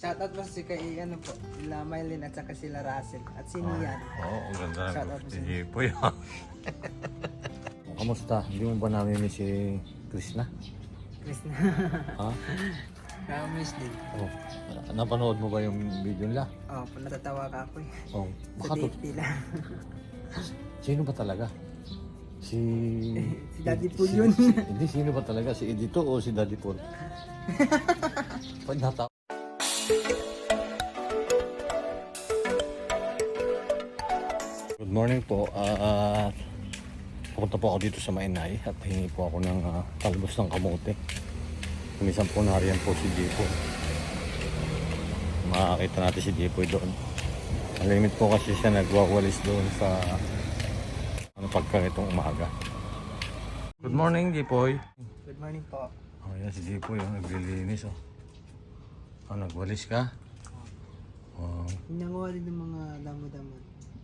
Shoutout po si kay ano po, sila Mylene at saka sila Russell at si Nian. Oo, ang ganda ng Shout out group po ni sa- Jipoy. ah. Kamusta? Hindi mo ba namin si Krishna? Chris na. Ha? Nakamiss din. Oh. Napanood mo ba yung video nila? Oh, po, natatawa ka ako eh. Oh. Sa Baka to- date nila. Sino ba talaga? Si... Si Daddy Paul si- yun. si- Hindi, sino ba talaga? Si Edito o si Daddy Paul? Pag nata... Good morning po. Ah, pupunta po ako dito sa Mainay at hingi po ako ng ah, talbos ng kamote. Kumisan po nariyan po si Jipo. Makakita natin si Jipoy doon. Malimit po kasi siya nagwawalis doon sa ano pagka itong umaga. Good morning, Jipoy. Good morning po. Oh, yan si Jipoy, oh, naglilinis oh. Oh, nagwalis ka? Wow. Hinanguha din ng mga damo-damo.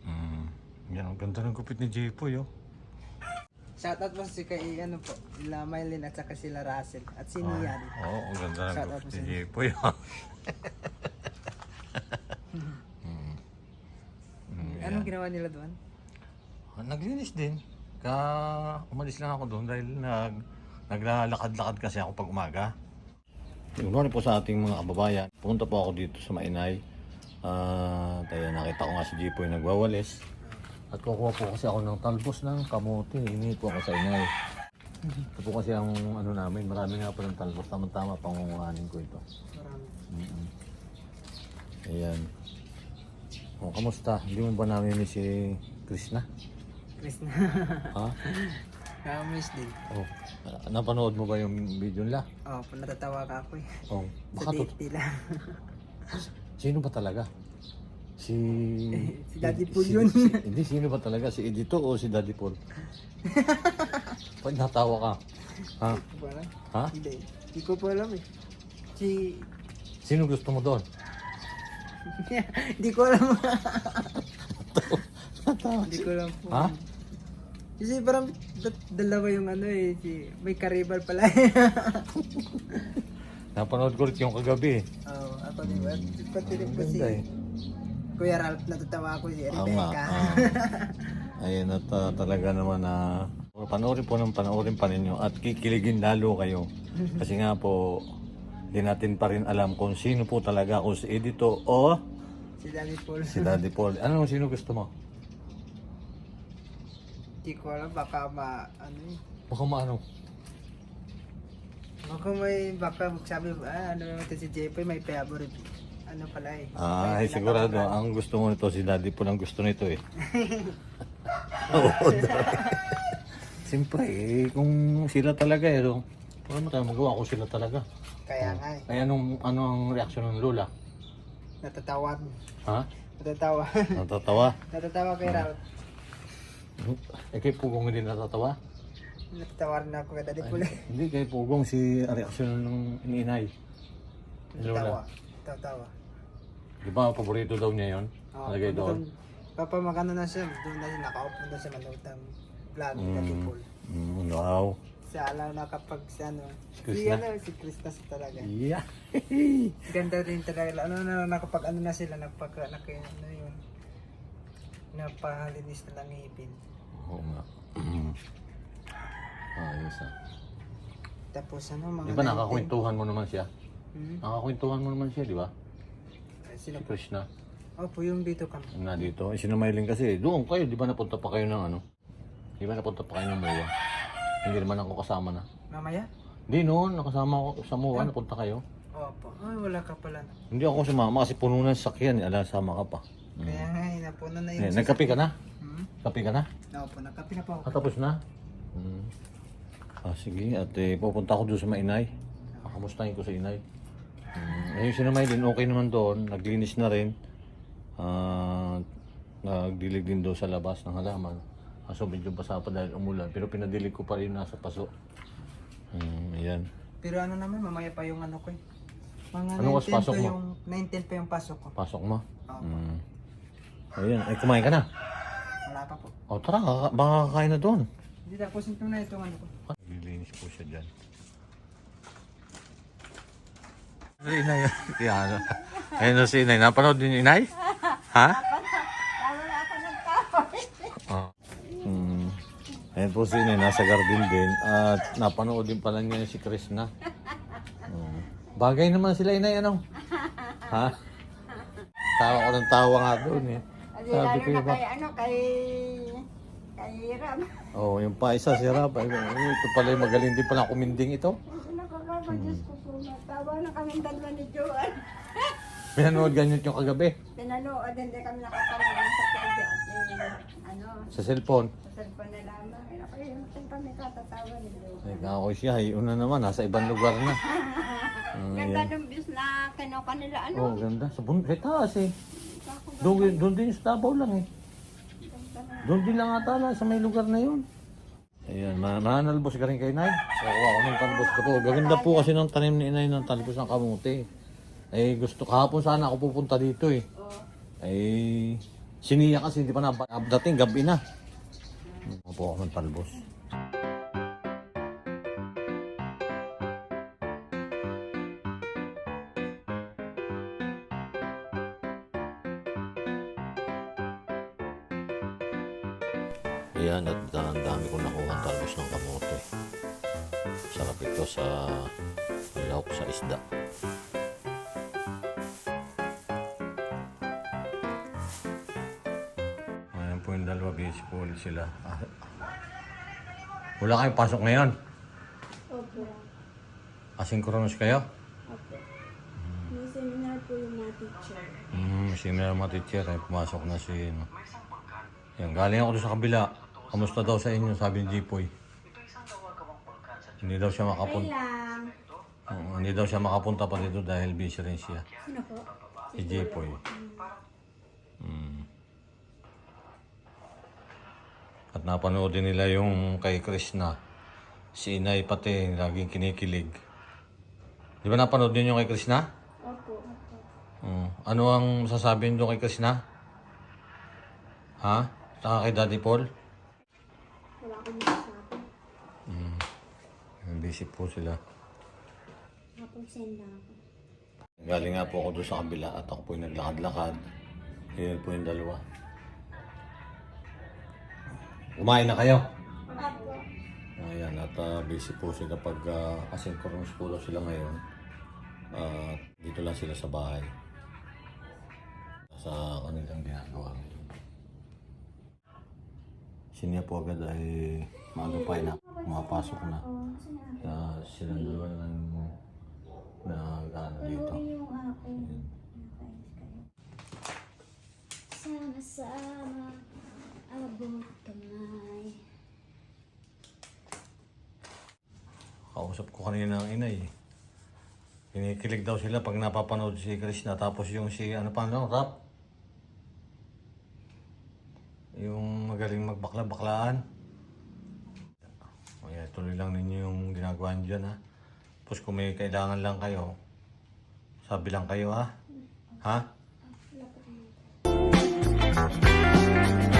Mm. Yan, ang ganda ng gupit ni Jipoy oh. Shoutout po si kay ano po, sila Mylene at saka sila Russell at si Ah, Nian. Oo, ang ganda ng Shout out gupit po ni Jipoy oh. Mm. Mm, yan. Anong ginawa nila doon? Ah, Naglinis din. Ka umalis lang ako doon dahil nag naglalakad-lakad kasi ako pag umaga. Good morning po sa ating mga kababayan. Pumunta po ako dito sa Mainay. Ah, tayo nakita ko nga si Jipoy nagwawalis. At kukuha po kasi ako ng talbos ng kamote. Ini po ako sa inay. Ito po kasi ang ano namin, marami nga po ng talbos. Tama-tama pangunguhanin ko ito. Marami. Mm-mm. Ayan. O, kamusta? Hindi mo ba namin si Krishna? Chris na. Ha? Nakamiss din. Oh, napanood mo ba yung video nila? Oh, po, natatawa ka ako eh. Oh, Sa baka date to- nila. sino ba talaga? Si... Si Daddy Paul si- yun. si- hindi, sino ba talaga? Si Edito o si Daddy Paul? Pag natawa ka. Ha? Parang, Ha? hindi. Hindi ko po alam eh. Si... Sino gusto mo doon? Hindi ko alam. Hindi ko alam po. Ha? Kasi parang da- dalawa yung ano eh. Si, may karibal pala. Napanood ko rin yung kagabi. Oo, ako di ba? Pati rin po si Ganda eh. Kuya Ralph, natatawa ako si Oo nga. Rebecca. ah. Ayun at ah, talaga naman na panoorin po ng panoorin pa ninyo at kikiligin lalo kayo. Kasi nga po, hindi natin pa rin alam kung sino po talaga, kung si Edito o si Daddy Paul. si Daddy Paul. Ano sino gusto mo? Hindi ko alam, baka ma... Ano eh. Baka maano? Baka may, baka sabi, ah, ano naman si Jepoy, may favorite. Ano pala eh. Ay, May sigurado. Ang gusto mo nito, si Daddy Paul ang gusto nito eh. Oo. Siyempre, eh, kung sila talaga eh, no? Paano tayo magawa kung sila talaga? Kaya nga eh. Ay, anong, ano ang reaksyon ng Lola? Natatawa. Ha? Natatawa. Natatawa? Natatawa kay Ralph. Eh, kay Pugong hindi natatawa? Natatawa rin ako kay Daddy Paul. Ay, hindi, kay Pugong si reaksyon ng iniinay. Natatawa. Natatawa. Di ba, paborito daw niya yun? Oo, Lagay doon? Papa magano na siya, doon na siya nakaupo na siya manood ng vlog Mm, Paul. mm, wow. Sa alaw na kapag si ano, Chris si na? ano, si Christmas talaga. Yeah. Ganda rin talaga. Ano na nakapag ano na sila napag naka ano yun. Napahalinis na lang ngipin. Oo nga. Ayos ah. Tapos ano mga Di ba nakakwentuhan mo naman siya? Hmm? Nakakwentuhan mo naman siya, di ba? Ay, Sila Si Krishna. Opo, yung dito kami. Na dito. Eh, sinamailing kasi. Doon kayo, di ba napunta pa kayo ng ano? Di ba napunta pa kayo ng MOA? Hindi naman ako kasama na. Mamaya? Hindi noon, nakasama ako sa MOA, napunta kayo. Opo. Ay, wala ka pala. Hindi ako sumama kasi puno ng sakyan. Ala, sama ka pa. Mm. Kaya nga, inapunan na Eh, yung... nagkape ka na? Hmm? Kape ka na? Opo, nagkape na po ako. Ah, tapos na? Hmm. Ah, sige. At eh, pupunta ako doon sa mainay. Makamustahin ko sa inay. Hmm. Eh, yung sinamay din, okay naman doon. Naglinis na rin. Ah, nagdilig din doon sa labas ng halaman. Kaso medyo basa pa dahil umulan. Pero pinadilig ko pa rin nasa paso. Hmm, ayan. Pero ano naman, mamaya pa yung ano ko eh. Mga Anong oras 9:10 pasok mo? yung 9:10 pa yung pasok ko. Pasok mo. Opo. Hmm. Ayan. Ay, kumain ka na. Wala pa po. O tara, kaka- baka kakain na doon. Hindi tapos ito na itong ano ko. Nililinis po siya dyan. Si inay. Yan. Ayun na si inay. Napanood din yung inay? Ha? Oh. Hmm. Ayun po si inay. Nasa garden din. At napanood din pala niya si Chris na. Hmm. Bagay naman sila inay. Ano? Ha? Tawa ko ng tawa nga doon eh. Sabi lalo ko na ba? kay ano, kay... Kay Ram. Oh, yung pa isa si. Ay, ito pala yung magaling din pala kuminding ito. Kasi nakakama, Diyos ko po. Tawa na kami dalawa ni Joan. Pinanood ganyan yung kagabi. Pinanood, hindi kami nakapanood sa TV at eh, ano, Sa cellphone. sa cellphone na lamang. Eh, ako yun, kami katatawa ni Joan. Ako siya. Ay, una naman. Nasa ibang lugar na. Mm, Ganda yan. nung bis na kinuha nila, ano? Oh, ganda. Sa bun sa taas eh. Doon, doon din sa Davao lang eh. na. Doon din lang ata lang sa may lugar na yun. Ayan, ma manalbos ka rin kay Nay. Kukuha ko ng talbos ko po. Gaganda po kasi ng tanim ni Inay ng talbos ng kamuti. Eh, gusto kahapon sana ako pupunta dito eh. Eh, siniya kasi hindi pa na dating gabi na. Kukuha po ako ng talbos. Ayan, at uh, ang dami ko nakuha ang talbos ng kamote. Sarap ito sa lahok sa isda. Ayan po yung dalawa, busy po ulit sila. Ah, Wala kayong pasok ngayon? Opo. Asynchronous kayo? Opo. May seminar po yung mga teacher. Hmm, na mga teacher, ay pumasok na si... ano. Yan, galing ako doon sa kabila. Kamusta daw sa inyo, sabi ni Jipoy. Hindi daw siya makapunta. lang. hindi daw siya makapunta pa dito dahil busy rin siya. Sino po? Si Jipoy. Hmm. At napanood din nila yung kay Krishna. Si Inay pati, laging kinikilig. Di ba napanood din yung kay Krishna? Opo. Mm. Ano ang sasabihin doon kay Krishna? Ha? Saka kay Daddy Paul? Wala akong masasabi. Mm. Busy po sila. Hapon send lang ako. Galing nga po ako doon sa kabila at ako po yung naglakad-lakad. Yun po yung dalawa. Kumain na kayo? Opo. Ayan, at ah, busy po sila pag uh, asynchronous po daw sila ngayon. At dito lang sila sa bahay. Sa kanilang ginagawa. Sinya po agad ay maaga pa na pumapasok na. Kaya silang dalawa na lang na ano dito. Ako. Sama-sama. Abot kamay. Kausap ko kanina ng inay. Kinikilig daw sila pag napapanood si Krishna tapos yung si ano pa no, rap. Yung magaling magbakla-baklaan. Yan, tuloy lang ninyo yung ginagawa niyo dyan ha. Tapos kung may kailangan lang kayo, sabi lang kayo ha. Ha? Kayo.